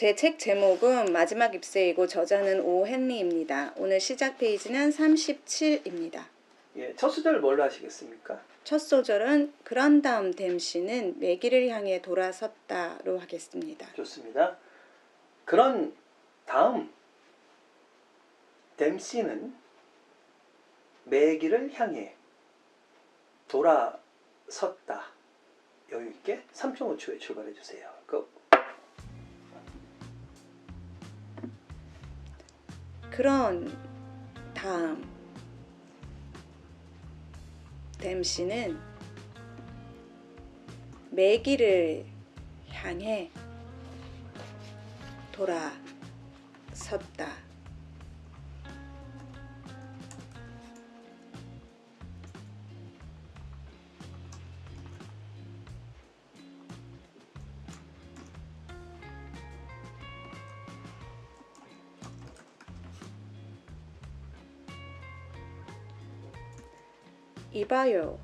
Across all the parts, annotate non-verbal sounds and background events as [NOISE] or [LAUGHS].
제 책 제목은 마지막 ipse이고 저자는 오 헨리입니다. 오늘 시작 페이지는 37입니다. 예, 첫 소절 뭘로 하시겠습니까? 첫 소절은 그런 다음 댐시는 매기를 향해 돌아섰다로 하겠습니다. 좋습니다. 그런 다음 댐시는 매기를 향해 돌아섰다. 여유 있게 3.5초에 출발해 주세요. 그 그런 다음 댐시는 매기를 향해 돌아섰다. 이봐요.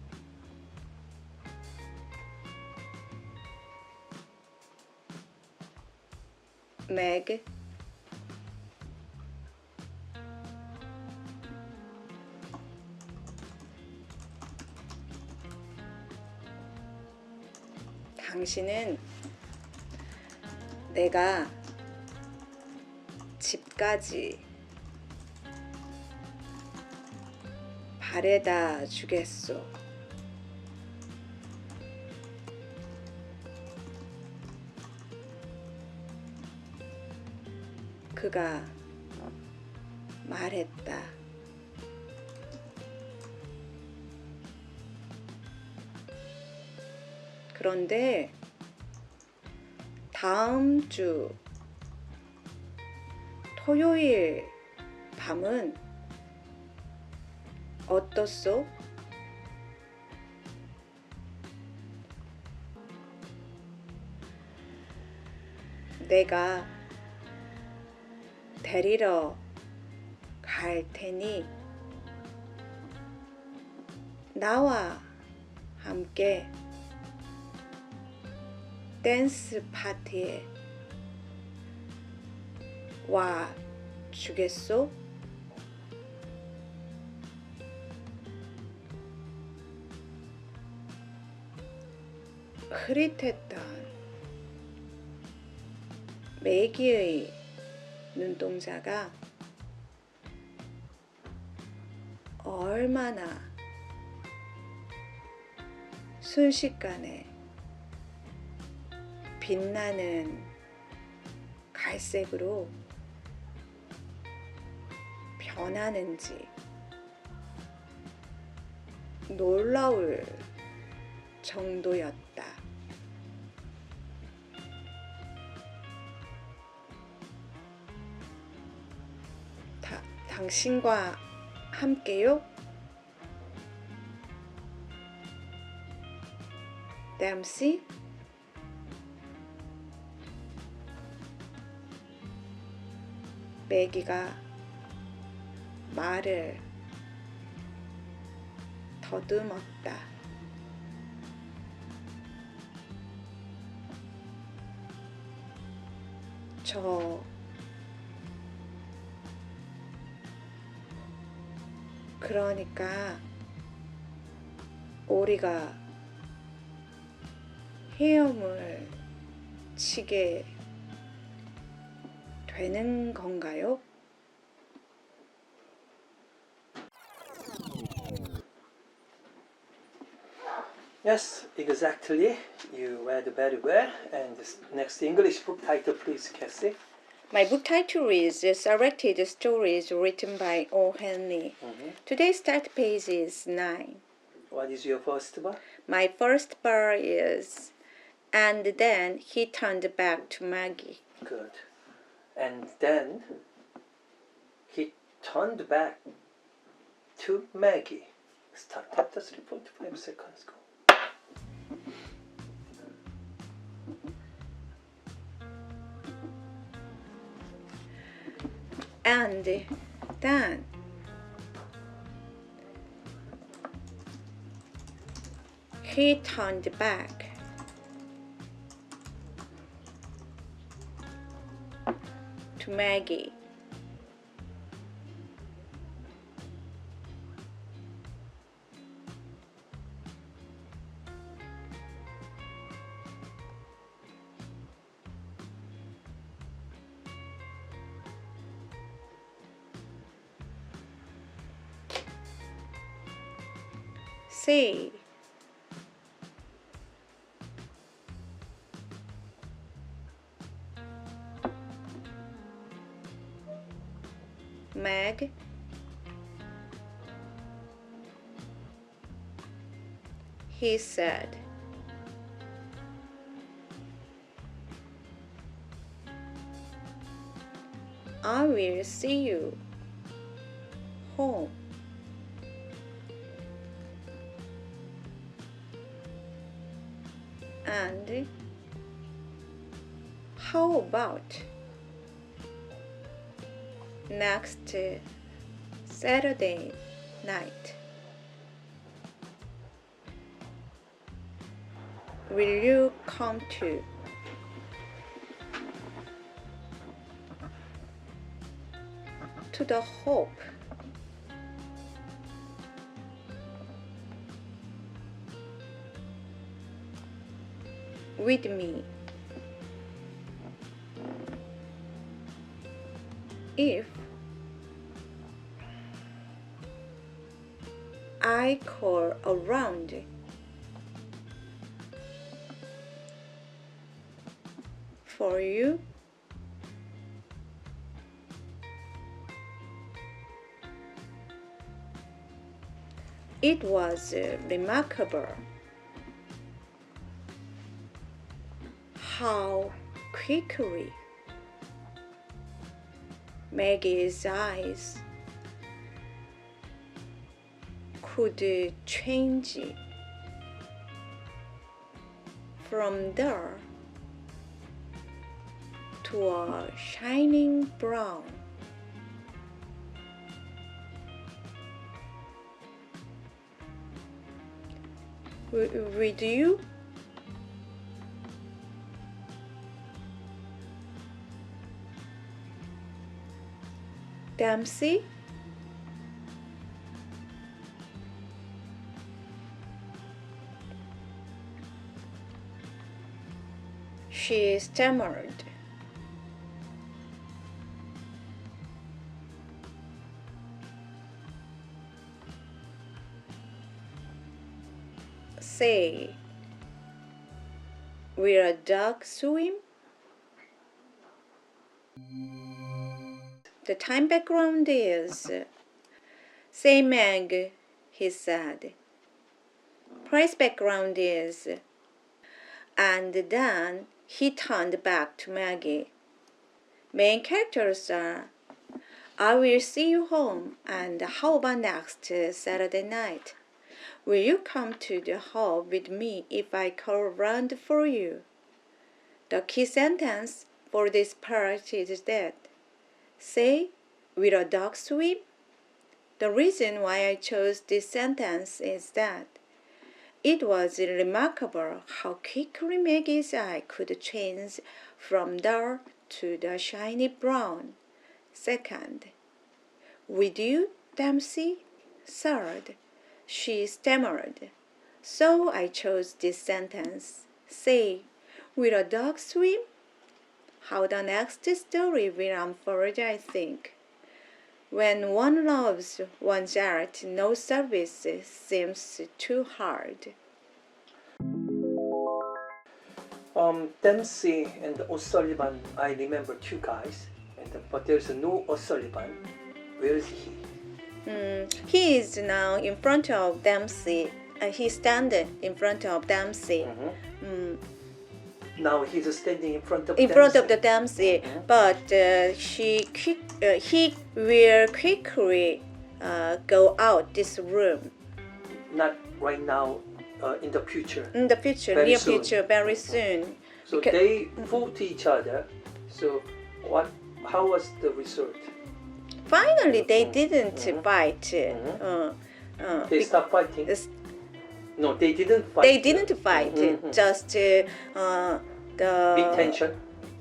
맥 당신은 내가 집까지 바래다 주겠소. 그가 말했다. 그런데 다음 주 토요일 밤은 어떻소? 내가 데리러 갈 테니 나와 함께 댄스 파티에 와 주겠소? 흐릿했던 매기의 눈동자가 얼마나 순식간에 빛나는 갈색으로 변하는지 놀라울 정도였다. 당신과 함께요? 댐시? 매기가 말을 더듬었다. 저 그러니까 오리가 헤엄을 치게 되는 건가요? Yes, exactly. You read very well. And next English book title, please, Cassie. My book title is Selected Stories Written by O. Henry. Mm-hmm. Today's start page is 9. What is your first one? My first bar is And then he turned back to Maggie. Good. And then he turned back to Maggie. Start after 3.5 seconds. Go. And then he turned back to Maggie. Say, Meg. He said, I will see you home. How about next Saturday night? Will you come to? To the Hope. With me. If I call around for you, it was uh, remarkable how quickly Maggie's eyes could change from there to a shining brown. W- With you, Dempsey? She stammered. Say, will a duck swim? The time background is Say Meg, he said. Price background is and then he turned back to Maggie. Main characters are I will see you home and how about next Saturday night? Will you come to the hall with me if I call around for you? The key sentence for this part is that Say, will a dog swim? The reason why I chose this sentence is that it was remarkable how quickly Maggie's eye could change from dull to the shiny brown. Second, with you, Dempsey? Third, she stammered. So I chose this sentence. Say, will a dog swim? How the next story will unfold, I think. When one loves one's art, no service seems too hard. Um, Dempsey and O'Sullivan, I remember two guys, and but there's no O'Sullivan. Where is he? Mm, he is now in front of Dempsey. Uh, he standing in front of Dempsey. Mm, Now he's standing in front of in front of the Dempsey, Mhm. but uh, she quick, uh, he will quickly uh, go out this room Not right now, uh, in the future. in the future, Very near soon. future, very soon. So they fought each other. So what? How was the result? Finally, they Mhm. didn't fight. Mhm. Uh, uh, They be- stopped fighting. s- No, they didn't fight. they didn't fight. Mhm. Just uh, uh, the Big tension.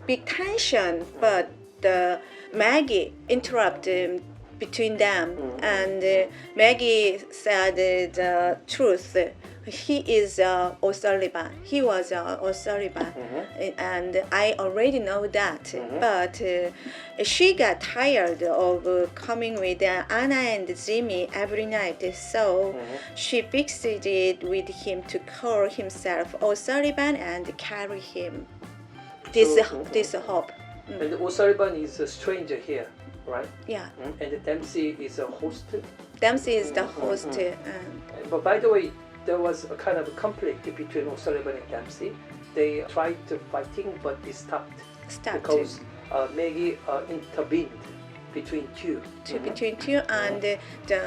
big tension, but the Maggie interrupt um, between them, Mhm. and uh, Maggie said the truth. He is uh, O'Sullivan. He was uh, O'Sullivan, Mhm. and I already know that. Mhm. But uh, she got tired of uh, coming with uh, Anna and Jimmy every night, so Mhm. she fixed it with him to call himself O'Sullivan and carry him. This So- this hope. And O'Sullivan is a stranger here, right? Yeah, Mm. And Dempsey is a host. Dempsey is the Mhm, host. um, But by the way, there was a kind of a conflict between O'Sullivan and Dempsey. They tried to fighting, but it stopped start because uh, Maggie uh, intervened between two. to Mhm. between two and uh, the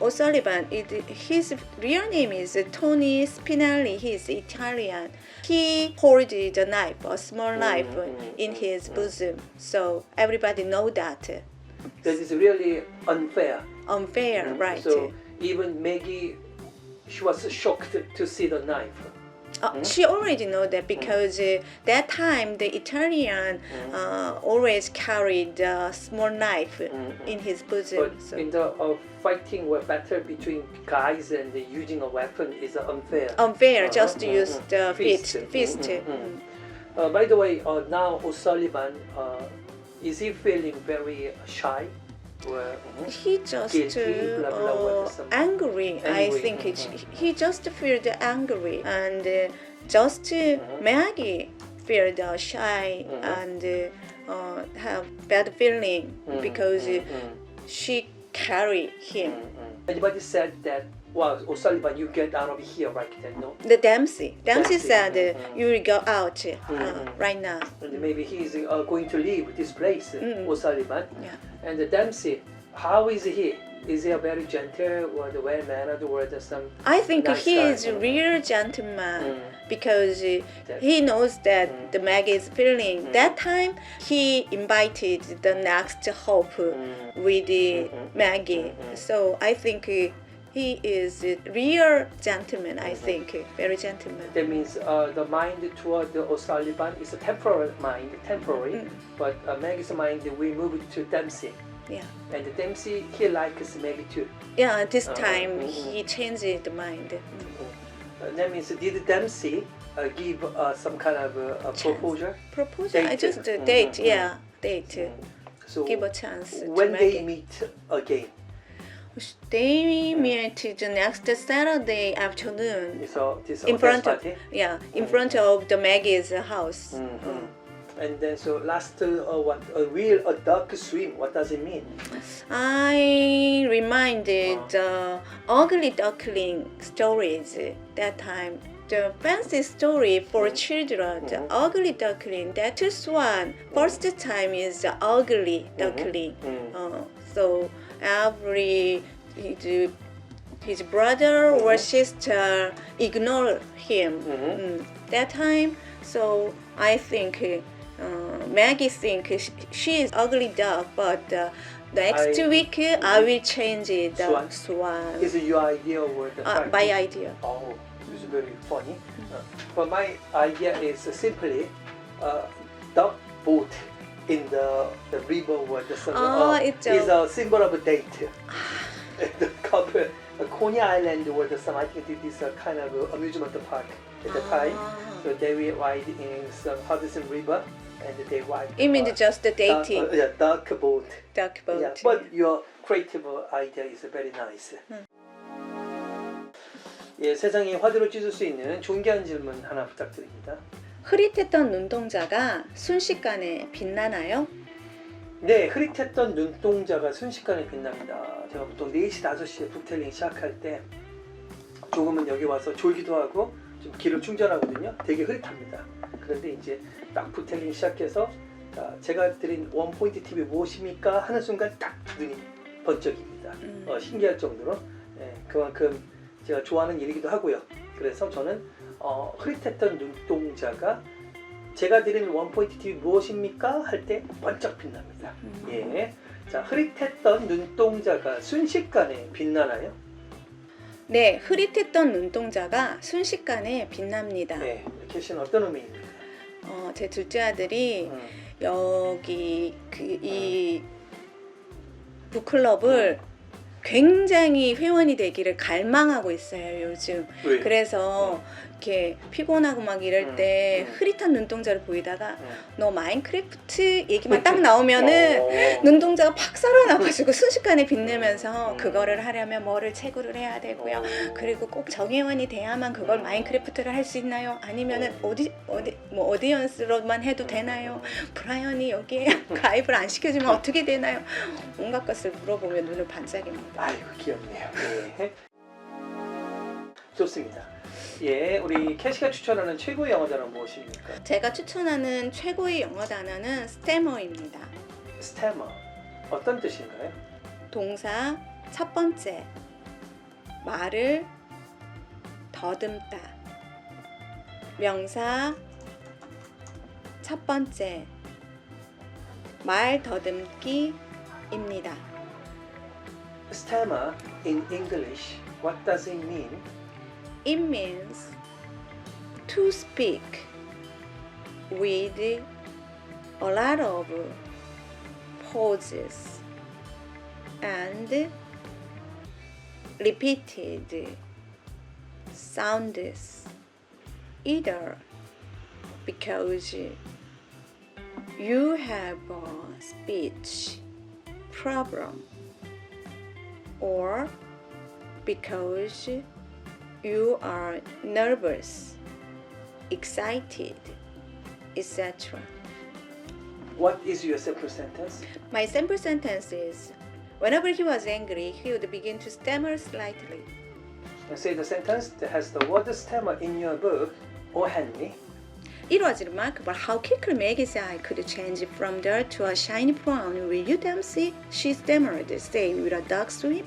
O'Sullivan. It, his real name is Tony Spinelli. He's Italian. He holded the knife, a small knife, mhm, in his mhm. bosom. So everybody know that. That is really unfair. Unfair, Mhm. right? So even Maggie, she was shocked to see the knife. Uh, She already know that because uh, that time the Italian uh, always carried a small knife Mhm. in his bosom. But so in the uh, fighting or battle between guys and the using a weapon is unfair. unfair, Uh-huh, just to mhm, use mhm. the Fist. fist, fist. Mhm, mhm. Mm. Uh, by the way, uh, now O'Sullivan, uh, is he feeling very shy? He just uh, angry. I think it, mhm. he just felt angry, and uh, just uh, Mhm. Maggie felt uh, shy Mhm. and uh, uh, have bad feeling because she carried him. Mm-hmm. Anybody said that, well, O'Sullivan, you get out of here right then, no? The Dempsey. Dempsey Dempsey, said, uh, mhm. "You will go out uh, Mhm. right now." And maybe he's uh, going to leave this place, Mm. O'Sullivan. Yeah. And Dempsey, how is he? Is he a very gentle or the well mannered or the or some? I think Nice he guy. is a real gentleman Mm. because uh, That- he knows that Mm. the Meg is feeling. Mm. That time he invited the next hope Mm. with uh, Mhm. Maggie. Mhm. So I think uh, he is a real gentleman. I think very gentleman. That means uh, the mind toward the O'Sullivan is a temporary mind, temporary, Mm. but uh, Maggie's mind we move it to Dempsey. Yeah. And Dempsey, he likes Maggie too. Yeah. This Uh, time mhm. he changed the mind. Mm. Uh, that means did Dempsey uh, give uh, some kind of uh, a proposal? Proposal. I Date. just uh, Mhm, date. mhm. Yeah, date. So Give a chance. to when they meet again, They meet the next Saturday afternoon so this in uh, front of party. yeah in front of the Maggie's house. Mhm. And then so last uh, uh, what a real a dark swim. What does it mean? I reminded the ugly duckling stories that time. The fancy story for children, the Mhm. ugly duckling. That is one. First time is the ugly duckling. Mm. Uh, so every his, his brother or Mhm. sister ignore him Mhm. Mm, that time. So I think uh, Maggie think she, she is ugly duck, but uh, next I- week I will change it. The Swan? swan. Is it your idea or the Uh, my idea. Oh, it's very funny. Uh, but my idea is simply uh, duck boat in the, the river or the sun. Oh, uh, it's a- is a symbol of a date. the couple, uh, Coney Island or the some, I think it is a kind of a amusement park at the time. Ah. So they will ride in some Hudson River and they ride. You mean uh, just the duck- dating uh, yeah, duck boat. duck boat? Yeah, but your creative idea is very nice. 예, 세상이 화두로 찢을 수 있는 존귀한 질문 하나 부탁드립니다. 흐릿했던 눈동자가 순식간에 빛나나요? 네, 흐릿했던 눈동자가 순식간에 빛납니다. 제가 보통 4시, 5시에 북텔링 시작할 때 조금은 여기 와서 졸기도 하고 좀 기를 충전하거든요. 되게 흐릿합니다. 그런데 이제 딱 북텔링 시작해서 자, 제가 드린 원포인트 TV 무엇입니까? 하는 순간 딱 눈이 번쩍입니다. 음. 어, 신기할 정도로 예, 그만큼 제가 좋아하는 일이기도 하고요. 그래서 저는 어, 흐릿했던 눈동자가 제가 드리는 원포인트 TV 무엇입니까? 할 때 번쩍 빛납니다. 음. 예. 자, 흐릿했던 눈동자가 순식간에 빛나나요? 네, 흐릿했던 눈동자가 순식간에 빛납니다. 네. 캐시는 어떤 의미입니까? 어, 제 둘째 아들이 음. 여기 그 이 북클럽을 굉장히 회원이 되기를 갈망하고 있어요 요즘. 왜? 그래서 이렇게 피곤하고 막 이럴 음, 때 음. 흐릿한 눈동자를 보이다가 음. 너 마인크래프트 얘기만 딱 나오면은 어. 눈동자가 팍 살아나가지고 순식간에 빛내면서 음. 그거를 하려면 뭐를 채굴을 해야 되고요. 어. 그리고 꼭 정회원이 돼야만 그걸 음. 마인크래프트를 할 수 있나요? 아니면은 어디 어디 뭐 어디언스로만 해도 되나요? 브라이언이 여기에 [LAUGHS] 가입을 안 시켜주면 어떻게 되나요? 온갖 것을 물어보면 눈을 반짝입니다. 아이고 귀엽네요. 예. [LAUGHS] 좋습니다. 예, 우리 캐시가 추천하는 최고의 영어 단어 무엇입니까? 제가 추천하는 최고의 영어 단어는 스테머입니다. 스테머. 어떤 뜻인가요? 동사 첫 번째 말을 더듬다 명사 첫 번째 말 더듬기입니다. Stammer in English, what does it mean? It means to speak with a lot of pauses and repeated sounds either because you have a speech problem or because you are nervous, excited, etc. What is your simple sentence? My simple sentence is whenever he was angry, he would begin to stammer slightly. Now say the sentence that has the word stammer in your book. Oh, Henry. It was remarkable how quickly Maggie's eye could change from dark to a shiny brown. Will you damn see? She stammered, saying with a dark sweep.